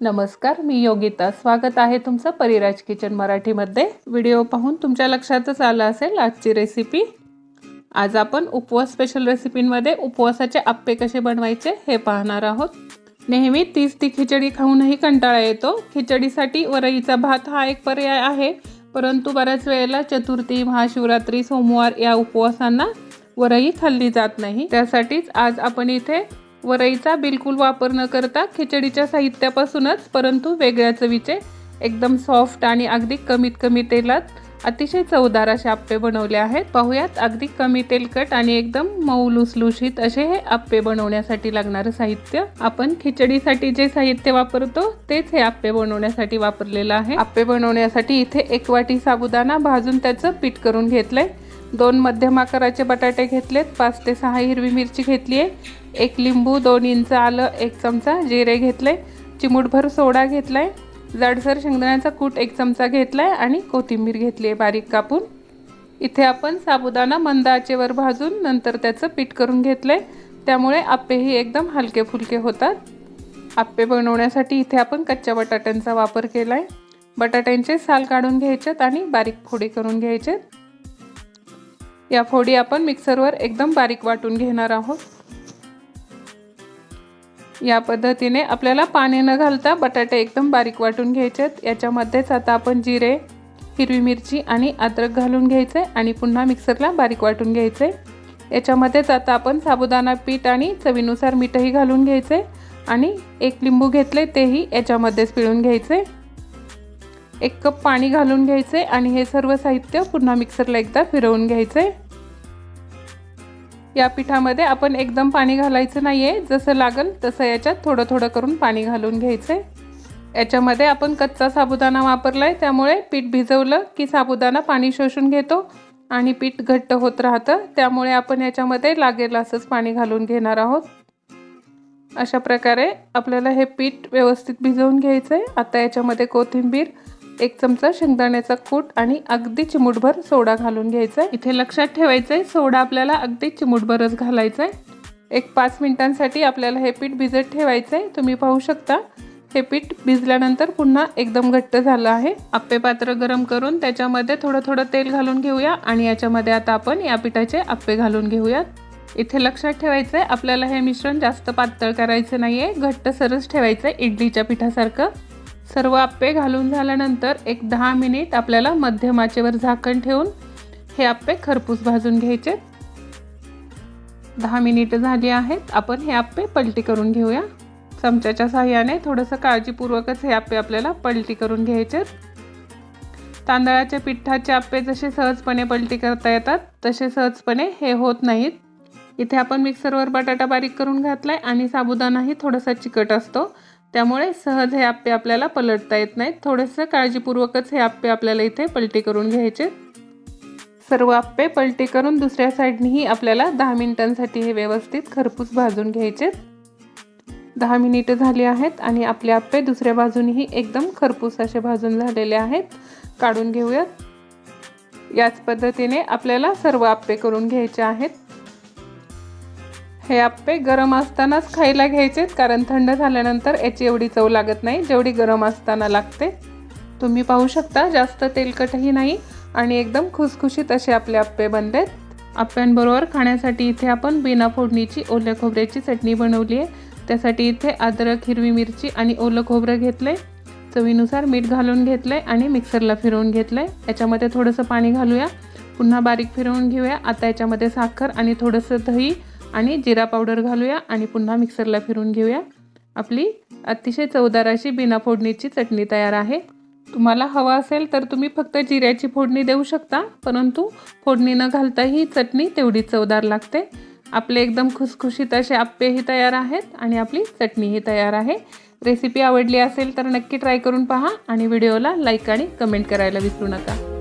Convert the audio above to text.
नमस्कार मी योगिता. स्वागत आहे तुमचं परिराज किचन मराठीमध्ये. व्हिडिओ पाहून तुमच्या लक्षातच आलं असेल आजची रेसिपी आज आपण उपवास स्पेशल रेसिपींमध्ये उपवासाचे आप्पे कसे बनवायचे हे पाहणार आहोत. नेहमी तीच ती खिचडी खाऊनही कंटाळा येतो. खिचडीसाठी वरईचा भात हा एक पर्याय आहे. परंतु बऱ्याच वेळेला चतुर्थी महाशिवरात्री सोमवार या उपवासांना वरई खाल्ली जात नाही. त्यासाठीच आज आपण इथे वरईचा बिलकुल वापर न करता खिचडीच्या साहित्यापासूनच परंतु वेगळ्या चवीचे एकदम सॉफ्ट आणि अगदी कमीत कमी तेलात अतिशय चवदार असे आप्पे बनवले आहेत. पाहूयात अगदी कमी तेलकट आणि एकदम मऊ लुसलुशीत असे हे आप्पे बनवण्यासाठी लागणारं साहित्य. आपण खिचडीसाठी जे साहित्य वापरतो तेच हे आप्पे बनवण्यासाठी वापरलेलं आहे. आप्पे बनवण्यासाठी इथे एक वाटी साबुदाणा भाजून त्याचं पीठ करून घेतलंय. दोन मध्यम आकाराचे बटाटे घेतलेत. पाच ते सहा हिरवी मिरची घेतली आहे. एक लिंबू दोन इंच आलं एक चमचा जिरे घेतलं आहे चिमूटभर सोडा घेतला आहे जाडसर शेंगदाण्याचा कूट एक चमचा घेतला आहे आणि कोथिंबीर घेतली आहे बारीक कापून. इथे आपण साबुदाणा मंद आचेवर भाजून नंतर त्याचं पीठ करून घेतलं आहे त्यामुळे आप्पेही एकदम हलके फुलके होतात. आप्पे बनवण्यासाठी इथे आपण कच्च्या बटाट्यांचा वापर केला आहे बटाट्यांचे साल काढून घ्यायचेत आणि बारीक फोडी करून घ्यायचेत. या फोडी आपण मिक्सरवर एकदम बारीक वाटून घेणार आहोत. या पद्धतीने आपल्याला पाणी न घालता बटाटे एकदम बारीक वाटून घ्यायचे आहेत. याच्यामध्येच आता आपण जिरे हिरवी मिरची आणि अद्रक घालून घ्यायचे आणि पुन्हा मिक्सरला बारीक वाटून घ्यायचे. याच्यामध्येच आता आपण साबुदाणा पीठ आणि चवीनुसार मीठही घालून घ्यायचे आणि एक लिंबू घेतले तेही याच्यामध्येच पिळून घ्यायचे. एक कप पाणी घालून घ्यायचे आणि हे सर्व साहित्य पुन्हा मिक्सरला एकदा फिरवून घ्यायचे. या पिठामध्ये आपण एकदम पाणी घालायचं नाही आहे जसं लागेल तसं याच्यात थोडं थोडं करून पाणी घालून घ्यायचं याच्यामध्ये आपण कच्चा साबुदाणा वापरला आहे त्यामुळे पीठ भिजवलं की साबुदाणा पाणी शोषून घेतो आणि पीठ घट्ट होत राहतं. त्यामुळे आपण याच्यामध्ये लागेल असंच पाणी घालून घेणार आहोत. अशा प्रकारे आपल्याला हे पीठ व्यवस्थित भिजवून घ्यायचं आहे आता याच्यामध्ये कोथिंबीर एक चमचा शेंगदाण्याचा कूट आणि अगदी चिमूटभर सोडा घालून घ्यायचा आहे इथे लक्षात ठेवायचं आहे सोडा आपल्याला अगदी चिमूटभरच घालायचा आहे एक पाच मिनिटांसाठी आपल्याला हे पीठ भिजत ठेवायचं आहे तुम्ही पाहू शकता हे पीठ भिजल्यानंतर पुन्हा एकदम घट्ट झालं आहे. आप्पे पात्र गरम करून त्याच्यामध्ये थोडं थोडं तेल घालून घेऊया आणि याच्यामध्ये आता आपण या पिठाचे आप्पे घालून घेऊयात. इथे लक्षात ठेवायचं आहे आपल्याला हे मिश्रण जास्त पातळ करायचं नाही आहे घट्ट सरस ठेवायचं आहे इडलीच्या पिठासारखं. सर्व आप्पे घालून झाल्यानंतर एक दहा मिनिट आपल्याला मध्यमाचेवर झाकण ठेवून हे आप्पे खरपूस भाजून घ्यायचे. दहा मिनिटं झाली आहेत. आपण हे आप्पे पलटी करून घेऊया. चमच्याच्या साह्याने थोडंसं काळजीपूर्वकच हे आप्पे आपल्याला पलटी करून घ्यायचे. तांदळाच्या पिठाचे आप्पे जसे सहजपणे पलटी करता येतात तसे सहजपणे हे होत नाहीत. इथे आपण मिक्सरवर बटाटा बारीक करून घातलाय आणि साबुदाणाही थोडासा चिकट असतो. त्यामुळे सहज हे आप्पे आपल्याला पलटता येत नाहीत. थोडंसं काळजीपूर्वकच हे आप्पे आपल्याला इथे पलटी करून घ्यायचे. सर्व आप्पे पलटी करून दुसऱ्या साईडनेही आपल्याला दहा मिनिटांसाठी हे व्यवस्थित खरपूस भाजून घ्यायचे. दहा मिनिटं झाली आहेत आणि आपले आप्पे दुसऱ्या बाजूनेही एकदम खरपूस असे भाजून झालेले आहेत. काढून घेऊयात. याच पद्धतीने आपल्याला सर्व आप्पे करून घ्यायचे आहेत. हे आप्पे गरम असतानाच खायला घ्यायचेत कारण थंड झाल्यानंतर याची एवढी चव लागत नाही. जेवढी गरम असताना लागते तुम्ही पाहू शकता जास्त तेलकटही नाही आणि एकदम खुसखुशीत असे आपले आप्पे बनलेत. आप्प्यांबरोबर खाण्यासाठी इथे आपण बिना फोडणीची ओल्या खोबऱ्याची चटणी बनवली आहे. त्यासाठी इथे अद्रक हिरवी मिरची आणि ओलं खोबरं घेतलं आहे चवीनुसार मीठ घालून घेतलं आहे आणि मिक्सरला फिरवून घेतलं आहे याच्यामध्ये थोडंसं पाणी घालूया. पुन्हा बारीक फिरवून घेऊया. आता याच्यामध्ये साखर आणि थोडंसं दही आणि जिरा पावडर घालूया आणि पुन्हा मिक्सरला फिरून घेऊया. आपली अतिशय चवदार अशी बिना फोडणीची चटणी तयार आहे. तुम्हाला हवा असेल तर तुम्ही फक्त जिऱ्याची फोडणी देऊ शकता परंतु फोडणी न घालता ही चटणी तेवढी चवदार लागते. आपले एकदम खुसखुशीत असे आप्पेही तयार आहेत आणि आपली चटणीही तयार आहे. रेसिपी आवडली असेल तर नक्की ट्राय करून पहा आणि व्हिडिओला लाईक आणि कमेंट करायला विसरू नका.